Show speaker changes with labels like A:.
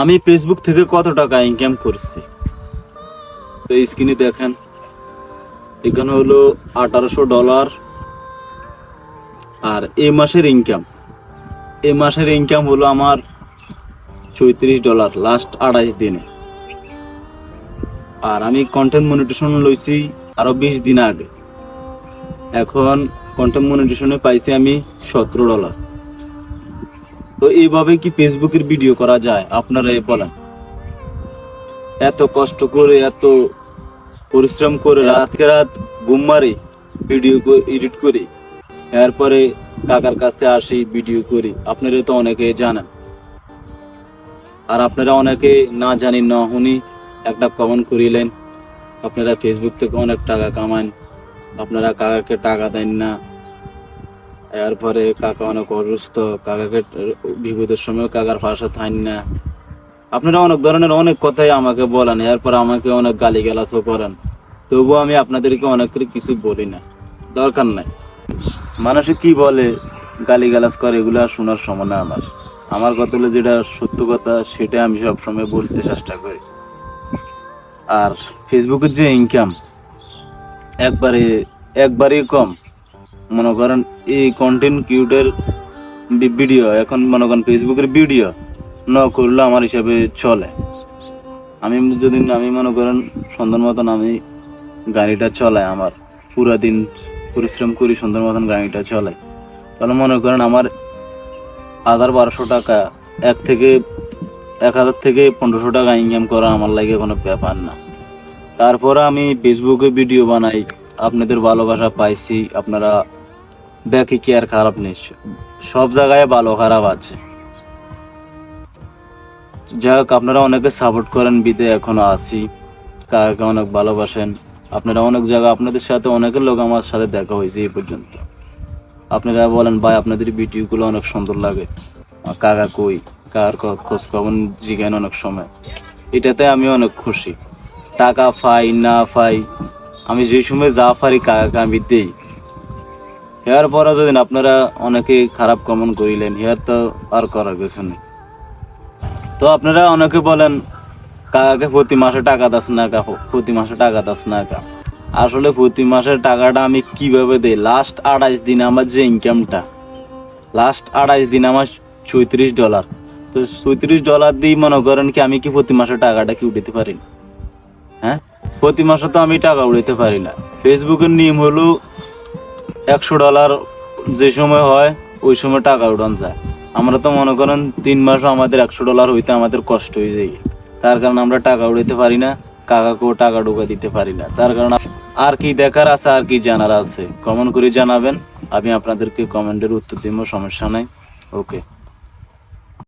A: আমি ফেসবুক থেকে কত টাকা ইনকাম করছি? তো স্ক্রিনে দেখেন, এখানে হলো আঠারোশো ডলার আর এ মাসের ইনকাম এ মাসের ইনকাম হলো আমার চৌত্রিশ ডলার লাস্ট আড়াইশ দিনে। আর আমি কন্টেন্ট মনিটেশন লইছি আরও বিশ দিন আগে। এখন কন্টেন্ট মনিটেশনে পাইছি আমি সতেরো ডলার তো এইভাবে কি ফেসবুকের ভিডিও করা যায়? আপনারা বলেন। এত কষ্ট করে, এত পরিশ্রম করে রাতকে রাত ঘুম মারি ভিডিও এডিট করি। এরপরে কাকার কাছে আসি ভিডিও করি। আপনারা তো অনেকে জানেন। আর আপনারা অনেকে না জানি, না শুনি একটা কমেন্ট করিলেন। আপনারা ফেসবুক থেকে অনেক টাকা কামান আপনারা কাকাকে টাকা দেন না। এরপরে কাকা অনেক অসুস্থ, কাকাকে বিপদের সময় কাকার পাশে থাকেন না। আপনারা অনেক ধরনের অনেক কথাই আমাকে বলেন, এরপর আমাকে অনেক গালি গালাজও করেন। তবুও আমি আপনাদেরকে অনেক কিছু বলি না। দরকার নাই। মানুষে কি বলে গালি গালাজ করে, এগুলো আর শোনার সময় না আমার। আমার কথা হলো যেটা সত্য কথা, সেটা আমি সবসময় বলতে চেষ্টা করি। আর ফেসবুকের যে ইনকাম একবারে, একবারেই কম। মনে করেন এই কন্টেন্ট কিউটের ভিডিও এখন মনে করেন ফেসবুকের ভিডিও ন করলে আমার হিসাবে চলে। আমি যদি আমি মনে করেন সুন্দর মতন আমি গাড়িটা চলাই, আমার পুরা দিন পরিশ্রম করি সুন্দর মতন গাড়িটা চলাই। তাহলে মনে করেন আমার হাজার বারোশো টাকা, এক থেকে এক হাজার থেকে পনেরোশো টাকা ইনকাম করা আমার লাগে কোনো ব্যাপার না। তারপরে আমি ফেসবুকে ভিডিও বানাই, আপনাদের ভালোবাসা পাইছি, আপনারা ব্যাকে কি আর খারাপ নেই? সব জায়গায় ভালো, খারাপ আছে। যাই হোক, আপনারা অনেকে সাপোর্ট করেন, বিদে এখনও আছি। কাকাকে অনেক ভালোবাসেন। আপনারা অনেক জায়গা, আপনাদের সাথে অনেকের লোক আমার সাথে দেখা হয়েছে এই পর্যন্ত। আপনারা বলেন, ভাই, আপনাদের ভিডিওগুলো অনেক সুন্দর লাগে। কাকা কই? কার খোঁজ খবর জিজ্ঞান অনেক সময়। এটাতে আমি অনেক খুশি। টাকা পাই, না পাই, আমি যে সময় যা পারি কাকাকে আমি দেই। হেয়ার পরে যদি আপনারা অনেকে খারাপ কমেন্ট করিলেন, হেয়ার তো আর করার কিছু নেই। তো আপনারা অনেকে বলেন, কাকাকে প্রতি মাসে টাকা দাস না কা, প্রতি মাসে টাকা দাস না কা। আসলে প্রতি মাসের টাকাটা আমি কীভাবে দেই? লাস্ট আড়াইশ দিন আমার যে ইনকামটা লাস্ট আড়াইশ দিন আমার চৌত্রিশ ডলার তো চৌত্রিশ ডলার দিয়ে মনে করেন কি আমি কি প্রতি মাসে টাকাটা কি উঠাতে পারি? হ্যাঁ? প্রতি মাসে তো আমি টাকা উঠাতে পারি না। ফেসবুকের নিয়ম হলো একশো ডলার যে সময় হয়, ওই সময় টাকা উঠান যায়। আমরা তো মনে করেন তিন মাসও আমাদের একশো ডলার হইতে আমাদের কষ্ট হয়ে যায়। তার কারণে আমরা টাকা উঠাতে পারি না, কাকাকেও টাকা ঢোকা দিতে পারি না। তার কারণে আর কি দেখার আছে, আর কি জানার আছে, কমেন্ট করে জানাবেন। আমি আপনাদেরকে কমেন্টের উত্তর দিব, সমস্যা নাই। ওকে।